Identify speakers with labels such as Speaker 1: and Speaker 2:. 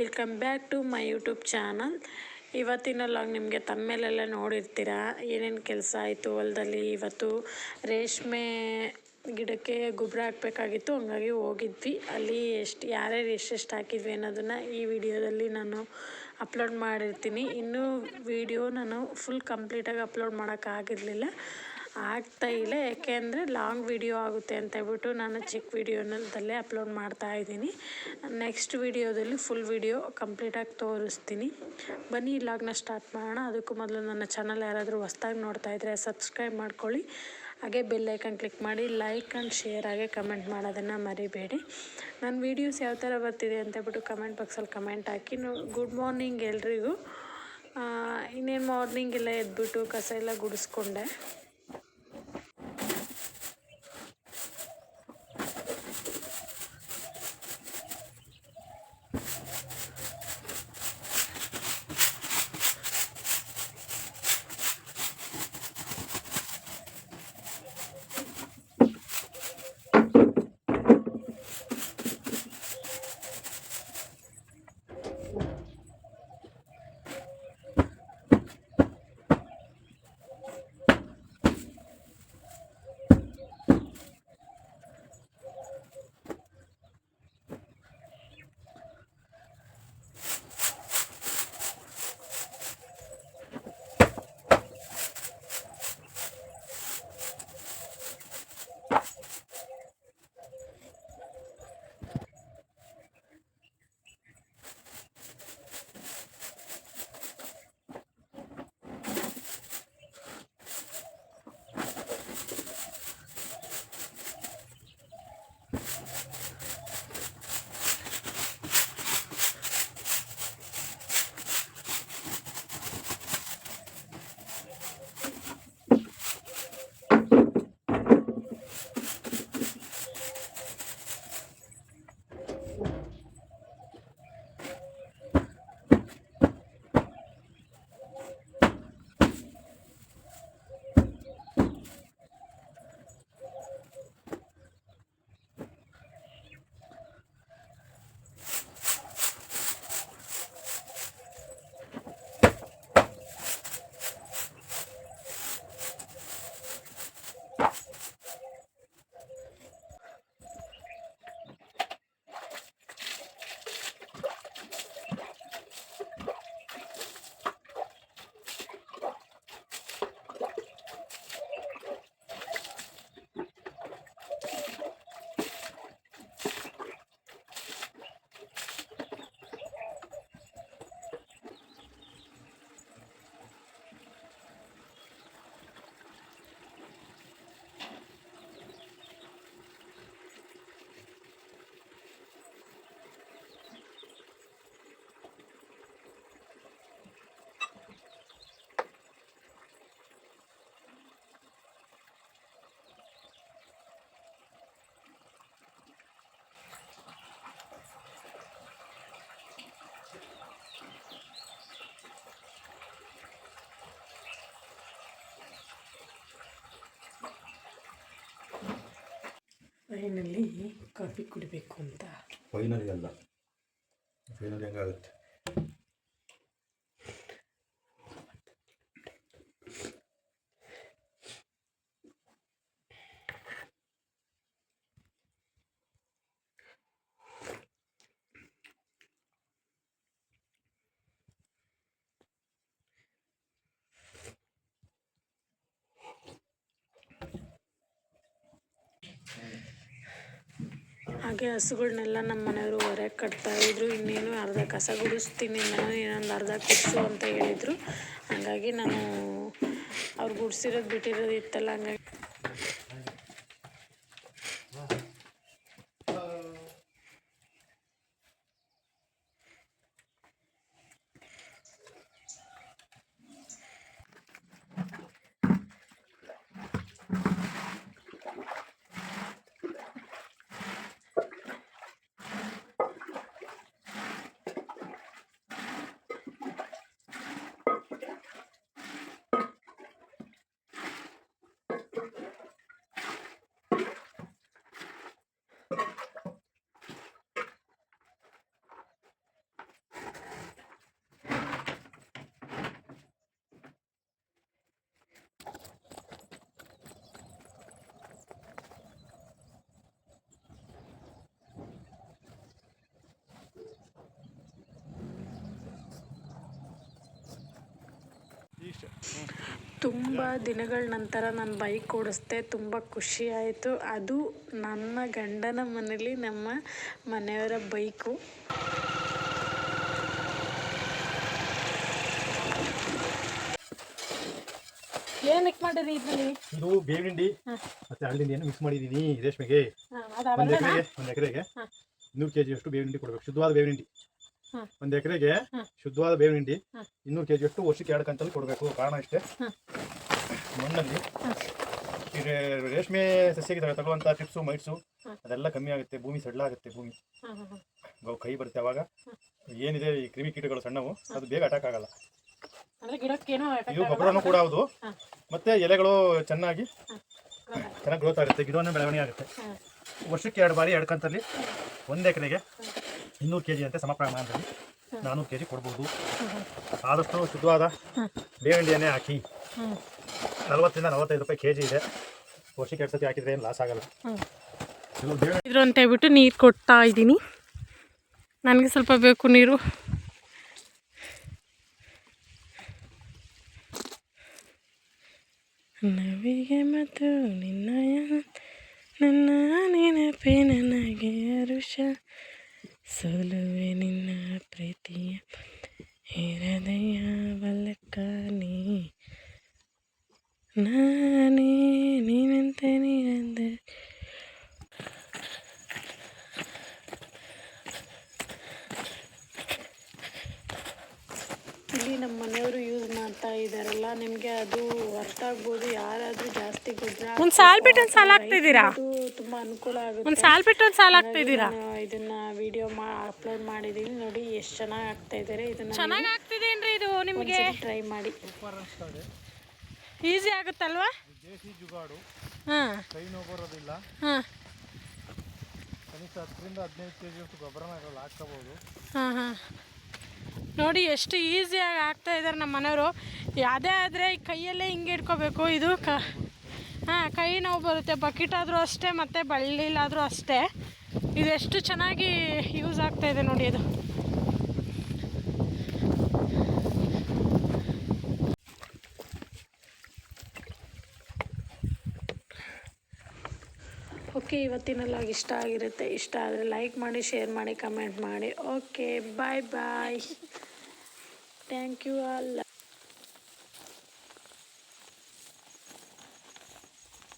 Speaker 1: Welcome back to my YouTube channel ಇವತ್ತಿನ log ನಿಮಗೆ ತಮ್ಮೇಲೆಲ್ಲ ನೋಡಿರ್ತೀರ? ಏನೇನು ಕೆಲಸ ಆಯಿತು ಹೊಲದಲ್ಲಿ ಇವತ್ತು? ರೇಷ್ಮೆ ಗಿಡಕ್ಕೆ ಗೊಬ್ಬರ ಹಾಕಬೇಕಾಗಿತ್ತು, ಹಂಗಾಗಿ ಹೋಗಿದ್ವಿ. ಅಲ್ಲಿ ಎಷ್ಟು, ಯಾರ್ಯಾರು ಎಷ್ಟೆಷ್ಟು ಹಾಕಿದ್ವಿ ಅನ್ನೋದನ್ನು ಈ ವಿಡಿಯೋದಲ್ಲಿ ನಾನು ಅಪ್ಲೋಡ್ ಮಾಡಿರ್ತೀನಿ. ಇನ್ನೂ ವಿಡಿಯೋ ನಾನು ಫುಲ್ ಕಂಪ್ಲೀಟಾಗಿ ಅಪ್ಲೋಡ್ ಮಾಡೋಕ್ಕಾಗಿರಲಿಲ್ಲ ಆಗ್ತಾ ಇಲ್ಲ, ಯಾಕೆ ಅಂದರೆ ಲಾಂಗ್ ವಿಡಿಯೋ ಆಗುತ್ತೆ ಅಂತ ಹೇಳ್ಬಿಟ್ಟು ನಾನು ಚಿಕ್ಕ ವಿಡಿಯೋನಲ್ಲೇ ಅಪ್ಲೋಡ್ ಮಾಡ್ತಾ ಇದ್ದೀನಿ. ನೆಕ್ಸ್ಟ್ ವಿಡಿಯೋದಲ್ಲಿ ಫುಲ್ ವಿಡಿಯೋ ಕಂಪ್ಲೀಟಾಗಿ ತೋರಿಸ್ತೀನಿ. ಬನ್ನಿ ಲಾಗ್ನ ಸ್ಟಾರ್ಟ್ ಮಾಡೋಣ. ಅದಕ್ಕೂ ಮೊದಲು ನನ್ನ ಚಾನಲ್ ಯಾರಾದರೂ ಹೊಸ್ದಾಗಿ ನೋಡ್ತಾ ಇದ್ದರೆ ಸಬ್ಸ್ಕ್ರೈಬ್ ಮಾಡ್ಕೊಳ್ಳಿ. ಹಾಗೆ ಬೆಲ್ ಐಕನ್ ಕ್ಲಿಕ್ ಮಾಡಿ, ಲೈಕ್ ಆ್ಯಂಡ್ ಶೇರ್ ಹಾಗೆ ಕಮೆಂಟ್ ಮಾಡೋದನ್ನು ಮರಿಬೇಡಿ. ನನ್ನ ವೀಡಿಯೋಸ್ ಯಾವ ಥರ ಬರ್ತಿದೆ ಅಂತ ಹೇಳ್ಬಿಟ್ಟು ಕಮೆಂಟ್ ಬಾಕ್ಸಲ್ಲಿ ಕಮೆಂಟ್ ಹಾಕಿ. ಗುಡ್ ಮಾರ್ನಿಂಗ್ ಎಲ್ರಿಗೂ. ಇನ್ನೇನು ಮಾರ್ನಿಂಗ್ ಎಲ್ಲ ಎದ್ಬಿಟ್ಟು ಕಸ ಎಲ್ಲ ಗುಡಿಸ್ಕೊಂಡೆ. informed. ಫೈನಲ್ಲಿ ಕಾಫಿ ಕುಡಿಬೇಕು ಅಂತ.
Speaker 2: ಫೈನಲಿ ಅಲ್ಲ. ಫೈನಲಿ ಹೆಂಗಾಗುತ್ತೆ.
Speaker 1: ಹಾಗೆ ಹಸುಗಳನ್ನೆಲ್ಲ ನಮ್ಮ ಮನೆಯವರು ಹೊರಗೆ ಕಟ್ತಾ ಇದ್ದರು ಇನ್ನೇನು ಅರ್ಧ ಕಸ ಗುಡಿಸ್ತೀನಿ ನಾನು, ಇನ್ನೊಂದು ಅರ್ಧ ಕುಡಿಸು ಅಂತ ಹೇಳಿದರು. ಹಾಗಾಗಿ ನಾನು ಅವ್ರು ಗುಡಿಸಿರೋದು ಬಿಟ್ಟಿರೋದು ಇತ್ತಲ್ಲ, ಹಂಗಾಗಿ ತುಂಬ ದಿನಗಳ ನಂತರ ನಾನು ಬೈಕ್ ಓಡಿಸ್ದೆ ತುಂಬ ಖುಷಿ ಆಯಿತು. ಅದು ನನ್ನ ಗಂಡನ ಮನೇಲಿ ನಮ್ಮ ಮನೆಯವರ ಬೈಕು ಏನಕ್ಕೆ ಮಾಡಿರಿ ಇದರಲ್ಲಿ?
Speaker 2: ಇದು ಬೇವಿನಿಂಡಿ ಮತ್ತೆ ಹಳ್ಳಿಂಡಿಯನ್ನು ಮಿಕ್ಸ್ ಮಾಡಿದ್ದೀನಿ ರೇಷ್ಮೆಗೆ. ಒಂದು ಎಕರೆಗೆ ಒಂದು ಎಕರೆಗೆ. ಇನ್ನೂರು ಕೆಜಿ ಅಷ್ಟು ಬೇವಿನ ಹಿಂಡಿ ಕೊಡಬೇಕು ಶುದ್ಧವಾದ
Speaker 1: ಹಾ.
Speaker 2: ಒಂದು ಎಕರೆಗೆ ಶುದ್ಧವಾದ ಬೇವಿನ ಹಿಂಡಿ. ಇನ್ನೂರು ಕೆಜಿ ಅಷ್ಟು ವರ್ಷಕ್ಕೆ ಎರಡು ಕಂತಲ್ಲಿ ಕೊಡಬೇಕು ಕಾರಣ ಇಷ್ಟೇ. ಮಣ್ಣಲ್ಲಿ
Speaker 1: ಹಾ.
Speaker 2: ಈ ರೇಷ್ಮೆ ಸಸ್ಯಕ್ಕೆ ತಗೊಳ್ಳುವಂತ ಟಿಪ್ಸು ಮೈಟ್ಸು ಅದೆಲ್ಲ ಕಮ್ಮಿ ಆಗುತ್ತೆ ಭೂಮಿ ಭೂಮಿ.
Speaker 1: ಹಾಂ ಹಾಂ
Speaker 2: ಗೌ ಕೈ ಬರುತ್ತೆ ಅವಾಗ. ಏನಿದೆ ಈ ಕ್ರಿಮಿ ಕೀಟಗಳು ಸಣ್ಣವು ಅದು ಬೇಗ ಅಟ್ಯಾಕ್ ಆಗಲ್ಲ. ಇದು ಗೊಬ್ಬರನೂ ಕೂಡ ಹೌದು. ಮತ್ತೆ ಎಲೆಗಳು ಚೆನ್ನಾಗಿ ಚೆನ್ನಾಗಿ ಗ್ರೋತ್ ಆಗುತ್ತೆ ಗಿಡವನ್ನು ಬೆಳವಣಿಗೆ ಆಗುತ್ತೆ. ವರ್ಷಕ್ಕೆ ಎರಡು ಬಾರಿ ಎರಡು ಕಂತಲ್ಲಿ ಒಂದು ಎಕರೆಗೆ ಇನ್ನೂರು ಕೆ ಜಿ ಅಂತ ಸಮ ಪ್ರಮಾಣದಲ್ಲಿ ನಾನ್ನೂರು ಕೆ ಜಿ ಕೊಡ್ಬೋದು. ಆದಷ್ಟು ಶುದ್ಧವಾದ ಬೇವಿಂಡಿಯನ್ನೇ ಹಾಕಿ
Speaker 1: ಹ್ಞೂ
Speaker 2: ನಲವತ್ತರಿಂದ ನಲವತ್ತೈದು ರೂಪಾಯಿ ಕೆ ಜಿ ಇದೆ. ವರ್ಷಕ್ಕೆ ಎರಡು ಸತಿ ಹಾಕಿದ್ರೆ ಏನು ಲಾಸ್ ಆಗಲ್ಲ.
Speaker 1: ಇದ್ರು ಅಂತ ಹೇಳ್ಬಿಟ್ಟು ನೀರು ಕೊಡ್ತಾ ಇದ್ದೀನಿ. ನನಗೆ ಸ್ವಲ್ಪ ಬೇಕು ನೀರು. ನವಿಗೆ ಮತ್ತು ನಿನ್ನಯ ನನ್ನ ನೆನಪೆ ನನಗೆ ಅರುಷ. ಸೋಲುವೆ ನಿನ್ನ ಪ್ರೀತಿಯ ಹೃದಯ ಬಲಕ ನೀ ನಾನೇ ಜಾಸ್ತಿ ಗೊಬ್ಬರ
Speaker 3: ಒಂದ್ ಸಾಲ್ ಬಿಟ್ಟು ಒಂದ್ ಸಾಲ ಹಾಕ್ತಿದ್ದೀರಾ
Speaker 1: ತುಂಬ ಅನುಕೂಲ ಆಗುತ್ತೆ
Speaker 3: ಒಂದ್ ಸಾಲ್ ಬಿಟ್ಟು ಒಂದ್ ಸಾಲ ಹಾಕ್ತಿದ್ದೀರಾ
Speaker 1: ನಾನು ಇದನ್ನ ವಿಡಿಯೋ ಮಾ ಅಪ್ಲೋಡ್ ಮಾಡಿದೀನಿ ನೋಡಿ ಎಷ್ಟು ಚೆನ್ನಾಗಿ ಆಗ್ತಾ ಇದ್ದಾರೆ ಇದನ್ನ
Speaker 3: ಚೆನ್ನಾಗಿ ಆಗ್ತಿದೇನ್ರಿ ಇದು ನಿಮಗೆ?
Speaker 1: ಟ್ರೈ ಮಾಡಿ.
Speaker 3: ಈಸಿ ಆಗುತ್ತಲ್ವಾ?
Speaker 2: ದೇಸಿ ಜುಗಾಡು.
Speaker 3: ಹಾಂ.
Speaker 2: ಕೈ ನೋವು ಬರೋದಿಲ್ಲ.
Speaker 3: ಹಾಂ.
Speaker 2: ಕನಿಷ್ಠ ಹತ್ತರಿಂದ ಹದಿನೈದು ಕೆ ಜಿ ಹಾಕ್ಕೋಬೋದು.
Speaker 3: ಹಾಂ ಹಾಂ. ನೋಡಿ ಎಷ್ಟು ಈಸಿಯಾಗಿ ಆಗ್ತಾ ಇದ್ದಾರೆ ನಮ್ಮ ಮನೆಯವರು. ಯಾವುದೇ ಆದರೆ ಈ ಕೈಯಲ್ಲೇ ಹಿಂಗೆ ಇಟ್ಕೋಬೇಕು. ಇದು ಕ ಕೈ ನೋವು ಬರುತ್ತೆ. ಬಕೆಟ್ ಆದರೂ ಅಷ್ಟೇ, ಮತ್ತು ಬಳ್ಳಿಲಾದರೂ ಅಷ್ಟೇ. ಇದು ಎಷ್ಟು ಚೆನ್ನಾಗಿ ಯೂಸ್ ಆಗ್ತಾ ಇದೆ ನೋಡಿ ಇದು.
Speaker 1: ಓಕೆ ಇವತ್ತಿನ ಲಾಗ್ ಇಷ್ಟ ಆಗಿರುತ್ತೆ. ಇಷ್ಟ ಆದರೆ ಲೈಕ್ ಮಾಡಿ ಶೇರ್ ಮಾಡಿ ಕಮೆಂಟ್ ಮಾಡಿ. Okay bye bye thank you all